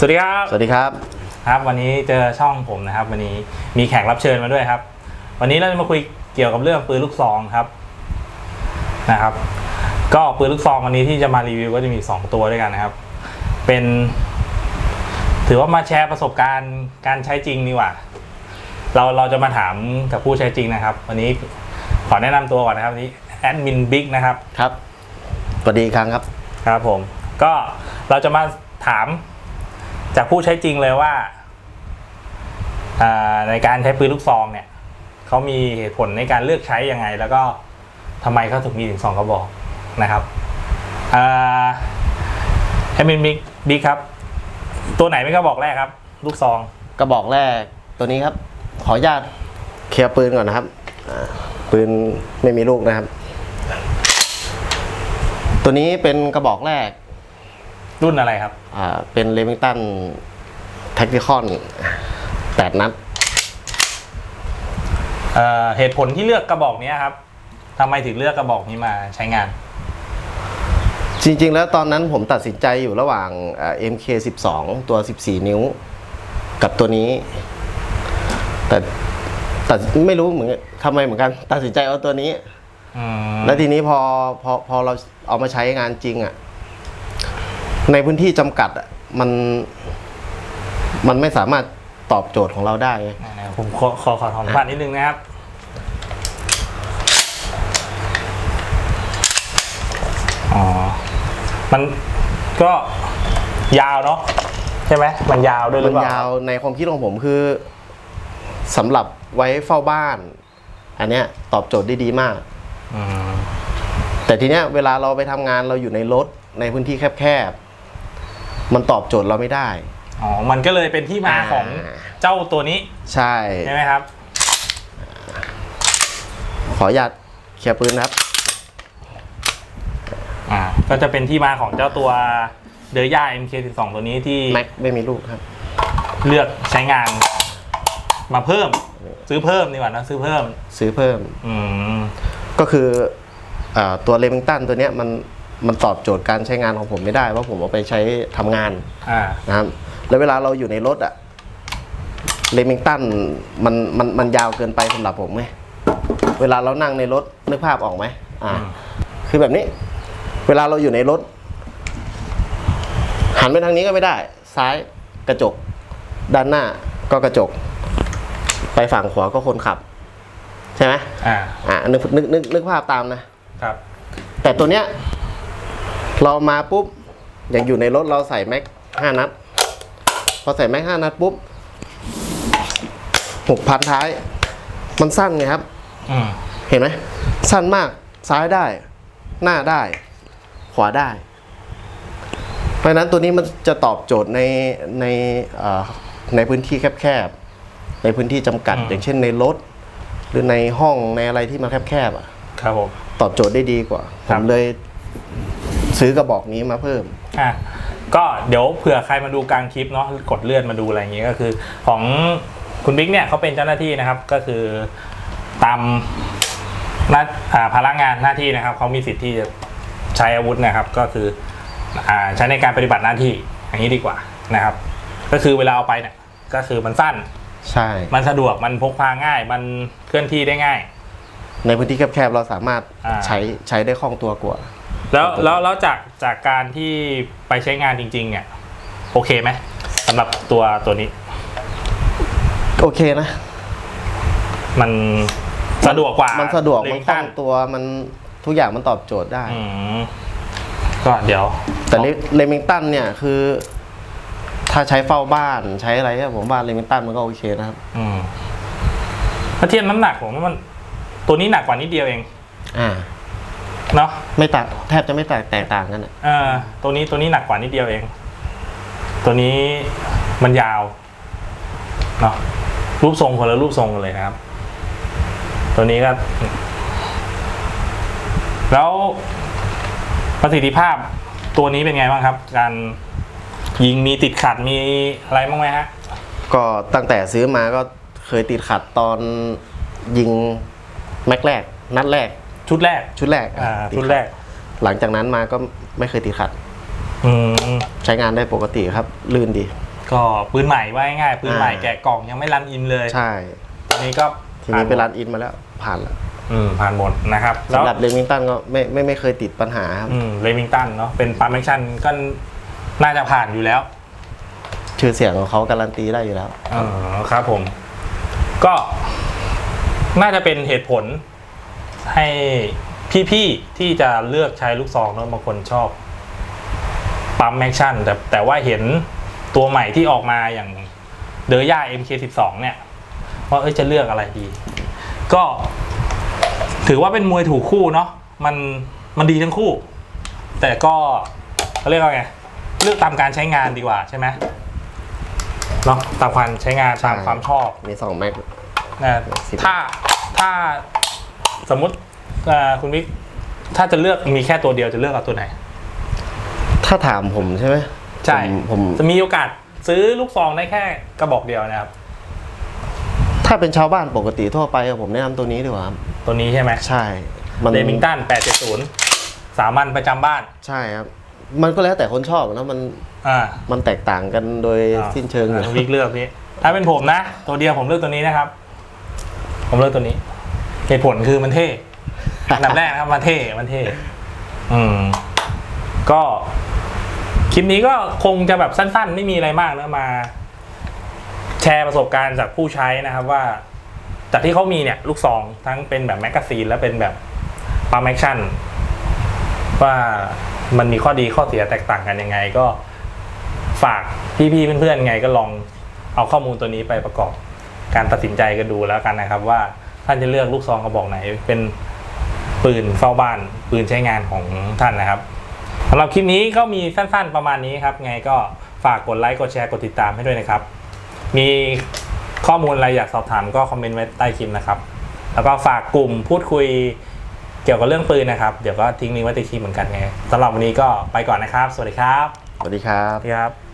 สวัสดีครับ สวัสดีครับครับวันนี้เจอช่องผมนะครับ วันนี้มีแขกรับเชิญมาด้วยครับ วันนี้เราจะมาคุยเกี่ยวกับเรื่องปืนลูกซองครับนะครับ ก็ปืนลูกซองวันนี้ที่จะมารีวิวก็จะมีสองตัวด้วยกันนะครับ เป็น ถือว่ามาแชร์ประสบการณ์การใช้จริงดีกว่า เราเราจะมาถามกับผู้ใช้จริงนะครับ วันนี้ขอแนะนำตัวก่อนนะครับวันนี้แอดมินบิ๊กนะครับครับสวัสดีอีกครั้งครับครับผม ก็เราจะมาถาม จากผู้ใช้จริงเลยว่า ในการใช้ปืนลูกซองเนี่ยเขามีเหตุผลในการเลือกใช้ยังไง แล้วก็ทำไมเขาถึงมีถึงสองกระบอกนะครับอ่าให้มินบิ๊กบิ๊กครับ ตัวไหนเป็นกระบอกแรกครับ ลูกซองกระบอกแรกตัวนี้ครับ ขออนุญาตเคลียร์ปืนก่อนนะครับปืนไม่มีลูกนะครับ ตัวนี้เป็นกระบอกแรก รุ่นอะไรครับ อ่าเป็นเลมิงตันแท็กติคอนแปดนัด เอ่อเหตุผลที่เลือกกระบอกเนี้ยครับทำไมถึงเลือกกระบอกนี้มาใช้งาน จริงๆ แล้วตอนนั้นผมตัดสินใจอยู่ระหว่างอ่า MK12 ตัว 14 นิ้ว กับตัวนี้ แต่แต่ไม่รู้เหมือนทำไมเหมือนกัน ตัดสินใจเอาตัวนี้ อืมแล้วทีนี้พอพอพอเราเอามาใช้งานจริงอะ่ะ ในพื้นที่จำกัดอะ่ะมันมันไม่สามารถตอบโจทย์ของเราได้ไงอ่าผมขอขอขอถอนฟันนิดนึงนะครับ อ๋อ มันก็ยาวเนาะใช่ไหม มันยาวด้วยหรืมัอนเปล่า ยาวในความคิดของผมคือสำหรับไว้เฝ้าบ้าน อันเนี้ยตอบโจทย์ได้ดีมากอืมแต่ทีเนี้ยเวลาเราไปทำงานเราอยู่ในรถในพื้นที่แคบๆ มันตอบโจทย์เราไม่ได้ อ๋อ มันก็เลยเป็นที่มาของอ่า เจ้าตัวนี้ใช่ ใช่ไหมครับ ขออนุญาตเคลียร์ปืนนะครับ อ่า ก็จะเป็นที่มาของเจ้าตัวเดย่า MK12 ตัวนี้ที่แม็กไม่มีลูกครับ เลือกใช้งาน มาเพิ่ม ซื้อเพิ่มดีกว่านะซื้อเพิ่ม ซื้อเพิ่ม อืม ก็คืออาตัวเลมิงตันตัวเนี้ยมัน มันตอบโจทย์การใช้งานของผมไม่ได้เพราะผมเอาไปใช้ทำงานอ่า นะครับ แล้วเวลาเราอยู่ในรถอะเลมิงตันมันมันมันยาวเกินไปสำหรับผมไงเวลาเรานั่งในรถนึกภาพออกไหมอ่าอืมคือแบบนี้ เวลาเราอยู่ในรถ หันไปทางนี้ก็ไม่ได้ ซ้ายกระจก ด้านหน้าก็กระจก ไปฝั่งขวาก็คนขับ ใช่ไหมอ่า อ่านึกนึกนึกนึกภาพตามนะ ครับ แต่ตัวเนี้ย เรามาปุ๊บอย่างอยู่ในรถเราใส่แม็กห้านัด พอใส่แม็กห้านัดปุ๊บหกพันท้าย มันสั้นไงครับอืมเห็นไหมสั้นมากซ้ายได้ หน้าได้ ขวาได้ เพราะฉะนั้นตัวนี้มันจะตอบโจทย์ในในเอ่อในพื้นที่แคบๆ ในพื้นที่จำกัด อย่างเช่นในรถ หรือในห้องในอะไรที่มันแคบๆอะ ครับผมตอบโจทย์ได้ดีกว่าผครับมเลย ซื้อกระบอกนี้มาเพิ่มอะก็เดี๋ยวเผื่อใครมาดูกลางคลิปเนาะกดเลื่อนมาดูอะไรอย่างงี้ก็คือ ของคุณบิ๊กเนี่ยเขาเป็นเจ้าหน้าที่นะครับก็คือตามหน้าอ่าภาระงานหน้าที่นะครับเขามีสิทธิ์ที่จะใช้อาวุธนะครับ ก็คืออ่าใช้ในการปฏิบัติหน้าที่อย่างนี้ดีกว่านะครับ ก็คือเวลาเอาไปเนี่ยก็คือมันสั้น ใช่ มันสะดวกมันพกพาง่าย มันเคลื่อนที่ได้ง่าย ในพื้นที่แคบๆเราสามารถอ่า ใช้ใช้ได้คล่องตัวกว่า แล้วแล้วแล้วจากจากการที่ไปใช้งานจริง ๆ เนี่ย โอเคไหมสำหรับตัวตัวนี้ โอเคนะ มันสะดวกกว่า มันสะดวกเลมันงคล่ตัอนงตัวมันทุกอย่างมันตอบโจทย์ได้ อืมก็เดี๋ยว แต่เลมิงตันเนี่ยคือ ถ้าใช้เฝ้าบ้านใช้อะไรเนี่ยผมว่าเลมิงตันมันก็โอเคนะครับ อืมถ้าเทียบน้ำหนักผมว่ามัน ตัวนี้หนักกว่านิดเดียวเองอ่า เนาะไม่ต่างแทบจะไม่แตกแตกต่างกันอะเออตัวนี้ตัวนี้หนักกว่านิดเดียวเอง ตัวนี้มันยาวเนาะรูปทรงคนละรูปทรงกันเลยนะครับ ตัวนี้ก็แล้วประสิทธิภาพตัวนี้เป็นไงบ้างครับ การยิงมีติดขัดมีอะไรบ้างไหมฮะ ก็ตั้งแต่ซื้อมาก็เคยติดขัดตอนยิง แม็กแรก นัดแรก ชุดแรก ชุดแรกอ่าติชุดขัแรกหลังจากนั้นมาก็ไม่เคยติดขัด อืม ใช้งานได้ปกติครับ ลื่นดี ก็ปืนใหม่ว่าง่ายๆปืนใหม่อ่า แกะกล่องยังไม่รันอินเลยใช่ อันนี้ก็ทีนี้ไปรันอินมาแล้ว ผ่านแล้วอืมผ่านหมดนะครับ แล้วสำหรับเลมิงตันก็ไม่ไม่ไม่เคยติดปัญหาครับ อืมเลมิงตันเนาะเป็นปั๊มแอคชั่นก็น่าจะผ่านอยู่แล้วชื่อเสียงของเขาการันตีได้อยู่แล้วอ๋อครับผม ก็ น่าจะเป็นเหตุผลให้พี่ๆที่จะเลือกใช้ลูกซองเนอะบางคนชอบปั๊มแอคชั่นแต่แต่ว่าเห็นตัวใหม่ที่ออกมาอย่างเดอย่า MK12 เนี่ยว่าเอ้ยจะเลือกอะไรดี ก็ถือว่าเป็นมวยถูกคู่เนาะมันมันดีทั้งคู่ แต่ก็เขาเรียกว่าไงเลือกตามการใช้งานดีกว่าใช่ไหมเนาะตามความใช้งานตามความชอบ มีสองแม็ก นะสิบถ้าถ้าสมมติเอ่อคุณวิกถ้าจะเลือกมีแค่ตัวเดียวจะเลือกเอาตัวไหน ถ้าถามผมใช่ไหมใช่ผมผมจะมีโอกาสซื้อลูกซองได้แค่กระบอกเดียวนะครับ ถ้าเป็นชาวบ้านปกติทั่วไปอะผมแนะนำตัวนี้ดีกว่าครับตัวนี้ใช่ไหมใช่ มัน เดมิงตัน870 สามัญประจำบ้าน ใช่ครับ มันก็แล้วแต่คนชอบนะมันอ่ามันแตกต่างกันโดยสิ้นเชิงอยู่คุณวิกเลือกพี่ถ้าเป็นผมนะ ตัวเดียวผมเลือกตัวนี้นะครับ ผมเลือกตัวนี้ เหตุผลคือมันเท่ อันดับแรกนะครับมันเท่ มันเท่ อืม ก็คลิปนี้ก็คงจะแบบสั้น ๆ ไม่มีอะไรมากนะมา แชร์ประสบการณ์จากผู้ใช้นะครับว่า จากที่เขามีเนี่ย ลูกซองทั้งเป็นแบบแมกกาซีนและเป็นแบบปั๊มแอคชั่นว่ามันมีข้อดีข้อเสียแตกต่างกันยังไงก็ฝากพี่ๆเพื่อนๆไงก็ลองเอาข้อมูลตัวนี้ไปประกอบ การตัดสินใจกันดูแล้วกันนะครับ ว่าท่านจะเลือกลูกซองกระบอกไหน เป็นปืนเฝ้าบ้านปืนใช้งานของท่านนะครับสำหรับคลิปนี้ก็มีสั้นๆประมาณนี้ครับ ไงก็ฝากกดไลค์กดแชร์กดติดตามให้ด้วยนะครับ มีข้อมูลอะไรอยากสอบถามก็คอมเมนต์ไว้ใต้คลิปนะครับ แล้วก็ฝากกลุ่มพูดคุยเกี่ยวกับเรื่องปืนนะครับ เดี๋ยวก็ทิ้งลิงก์ไว้ใต้คลิปเหมือนกันไงสำหรับวันนี้ก็ไปก่อนนะครับ สวัสดีครับ สวัสดีครับสวัสดีครับ